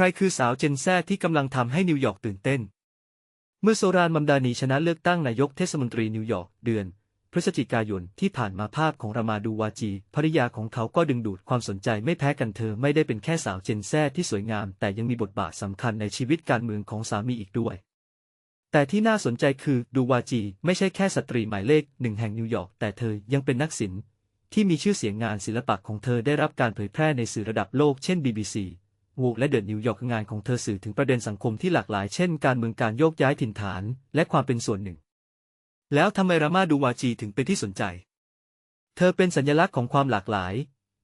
ใครคือสาวเจนแซที่กำลังทำให้นิวยอร์กตื่นเต้น เมื่อโซรานมัมดานีชนะเลือกตั้งนายกเทศมนตรีนิวยอร์กเดือน พฤศจิกายนที่ผ่านมาภาพของรามาดูวาจีภริยาของเขาก็ดึงดูดความสนใจไม่แพ้กันเธอไม่ได้เป็นแค่สาวเจนแซที่สวยงาม แต่ยังมีบทบาทสำคัญในชีวิตการเมืองของสามีอีกด้วย แต่ที่น่าสนใจคือดูวาจีไม่ใช่แค่สตรีหมายเลขหนึ่งแห่งนิวยอร์กแต่เธอยังเป็นนักศิลป์ที่มีชื่อเสียงงานศิลปะของเธอได้รับการเผยแพร่ในสื่อระดับโลกเช่น BBC วูและเดอะนิวยอร์กงานของเธอสื่อถึงประเด็นสังคมที่หลากหลายเช่นการเมืองการโยกย้ายถิ่นฐาน และความเป็นส่วนหนึ่ง แล้วทำไมรามาดูวาจีถึงเป็นที่สนใจ เธอเป็นสัญลักษณ์ของความหลากหลาย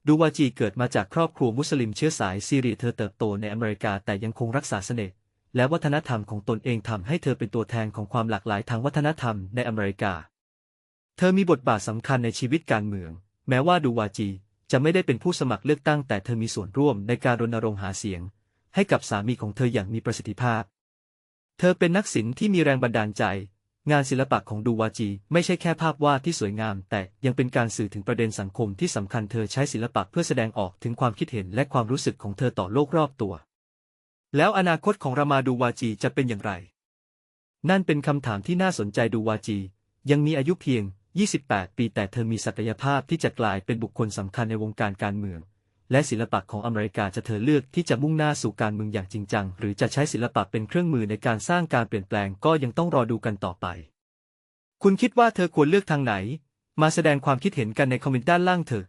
ดูวาจีเกิดมาจากครอบครัวมุสลิมเชื้อสายซีเรียเธอเติบโตในอเมริกาแต่ยังคงรักษาเสน่ห์และวัฒนธรรมของตนเองทำให้เธอเป็นตัวแทนของความหลากหลายทางวัฒนธรรมในอเมริกา เธอมีบทบาทสำคัญในชีวิตการเมือง แม้ว่าดูวาจี จะไม่ได้เป็นผู้สมัครเลือกตั้งแต่เธอมีส่วนร่วมในการรณรงค์หาเสียง ให้กับสามีของเธออย่างมีประสิทธิภาพ เธอเป็นนักศิลป์ที่มีแรงบันดาลใจ งานศิลปะของดูวาจี ไม่ใช่แค่ภาพวาดที่สวยงาม แต่ยังเป็นการสื่อถึงประเด็นสังคมที่สำคัญเธอใช้ศิลปะเพื่อแสดงออกถึงความคิดเห็นและความรู้สึกของเธอต่อโลกรอบตัว แล้วอนาคตของรามาดูวาจีจะเป็นอย่างไร นั่นเป็นคำถามที่น่าสนใจดูวาจี ยังมีอายุเพียง 28 ปีแต่เธอมีศักยภาพที่จะกลายเป็นบุคคลสำคัญในวงการการเมือง และศิลปะของอเมริกาจะเธอเลือกที่จะมุ่งหน้าสู่การเมืองอย่างจริงจัง หรือจะใช้ศิลปะเป็นเครื่องมือในการสร้างการเปลี่ยนแปลงก็ยังต้องรอดูกันต่อไป คุณคิดว่าเธอควรเลือกทางไหน มาแสดงความคิดเห็นกันในคอมเมนต์ด้านล่างเถอะ